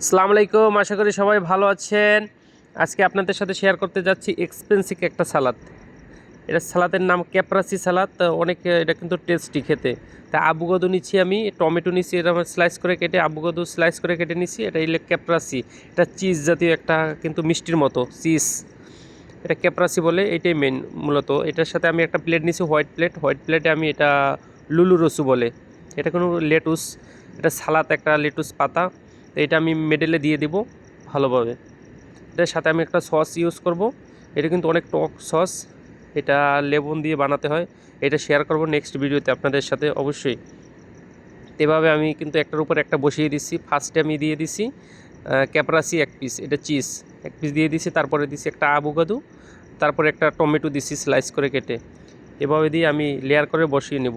আসসালামু আলাইকুম, আশা করি সবাই ভালো আছেন। আজকে আপনাদের সাথে শেয়ার করতে যাচ্ছি এক্সপেন্সিভ একটা সালাদ এটা সালাদের নাম ক্যাপ্রাসি সালাদ অনেক এটা কিন্তু টেস্টি খেতে। তা আবুগদু নিচ্ছি আমি, টমেটো নিচ্ছি, এটা স্লাইস করে কেটে আবুগদু স্লাইস করে কেটে নিচ্ছি, এটা ইলে ক্যাপ্রাসি এটা চিজ জাতীয় একটা কিন্তু মিষ্টির মতো চিজ এটা ক্যাপ্রাসি বলে, এটাই মেন মূলত। এটার সাথে আমি একটা প্লেট নিচ্ছি হোয়াইট প্লেট হোয়াইট প্লেটে আমি এটা লুলু রসু বলে। এটা কোনো লেটুস এটা সালাদ একটা লেটুস পাতা। তো এটা আমি মেডেলে দিয়ে দিব ভালোভাবে। এটার সাথে আমি একটা সস ইউজ করব। এটা কিন্তু অনেক টক সস এটা লেবন দিয়ে বানাতে হয়। এটা শেয়ার করব নেক্সট ভিডিওতে আপনাদের সাথে অবশ্যই। এভাবে আমি কিন্তু একটার উপর একটা বসিয়ে দিচ্ছি। ফার্স্টে আমি দিয়ে দিছি ক্যাপরাসি এক পিস এটা চিজ এক পিস দিয়ে দিছি তারপরে দিছি একটা আবুগাদু তারপরে একটা টমেটো দিছি স্লাইস করে কেটে। এভাবে দিয়ে আমি লেয়ার করে বসিয়ে নেব।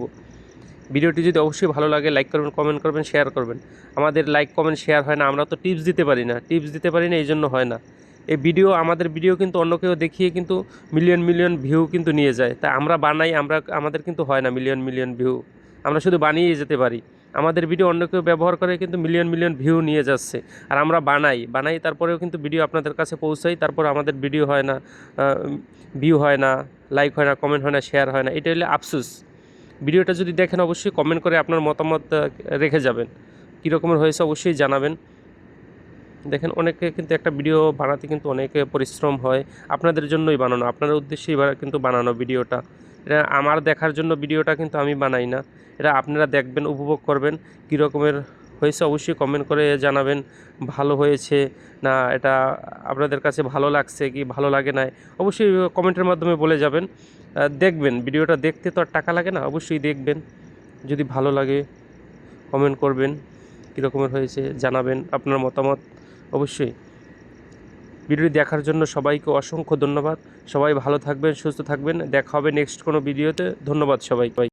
ভিডিওটি যদি অবশ্যই ভালো লাগে লাইক করবেন কমেন্ট করবেন শেয়ার করবেন। আমাদের লাইক কমেন্ট শেয়ার হয় না, আমরা তো টিপস দিতে পারি না। টিপস দিতে পারি না এই জন্য হয় না। এই ভিডিও আমাদের ভিডিও কিন্তু অন্য কেউ দেখিয়ে কিন্তু মিলিয়ন মিলিয়ন ভিউ কিন্তু নিয়ে যায়। তা আমরা বানাই, আমরা, আমাদের কিন্তু হয় না মিলিয়ন মিলিয়ন ভিউ আমরা শুধু বানিয়েই যেতে পারি। আমাদের ভিডিও অন্য কেউ ব্যবহার করে কিন্তু মিলিয়ন মিলিয়ন ভিউ নিয়ে যাচ্ছে। আর আমরা বানাই বানাই তারপরেও কিন্তু ভিডিও আপনাদের কাছে পৌঁছাই, তারপর আমাদের ভিডিও হয় না ভিউ হয় না লাইক হয় না কমেন্ট হয় না শেয়ার হয় না। এটা হলে আফসোস ভিডিওটা যদি দেখেন অবশ্যই কমেন্ট করে আপনার মতামত রেখে যাবেন। কীরকমের হয়েছে অবশ্যই জানাবেন। দেখেন, অনেকে কিন্তু একটা ভিডিও বানাতে কিন্তু অনেকে পরিশ্রম হয় আপনাদের জন্যই বানানো। আপনার উদ্দেশ্যেই কিন্তু বানানো ভিডিওটা। এটা আমার দেখার জন্য ভিডিওটা কিন্তু আমি বানাই না। এটা আপনারা দেখবেন, উপভোগ করবেন। কী রকমের হয়েছে, অবশ্যই কমেন্ট করে জানাবেন, ভালো হয়েছে না, এটা আপনাদের কাছে ভালো লাগছে কি ভালো লাগে না, অবশ্যই কমেন্টের মাধ্যমে বলে যাবেন। দেখবেন, ভিডিওটা দেখতে তো আর টাকা লাগে না, অবশ্যই দেখবেন, যদি ভালো লাগে কমেন্ট করবেন কী রকমের হয়েছে জানাবেন আপনার মতামত, অবশ্যই। ভিডিওটি দেখার জন্য সবাইকে অসংখ্য ধন্যবাদ, সবাই ভালো থাকবেন, সুস্থ থাকবেন, দেখা হবে নেক্সট কোনো ভিডিওতে, ধন্যবাদ সবাইকে।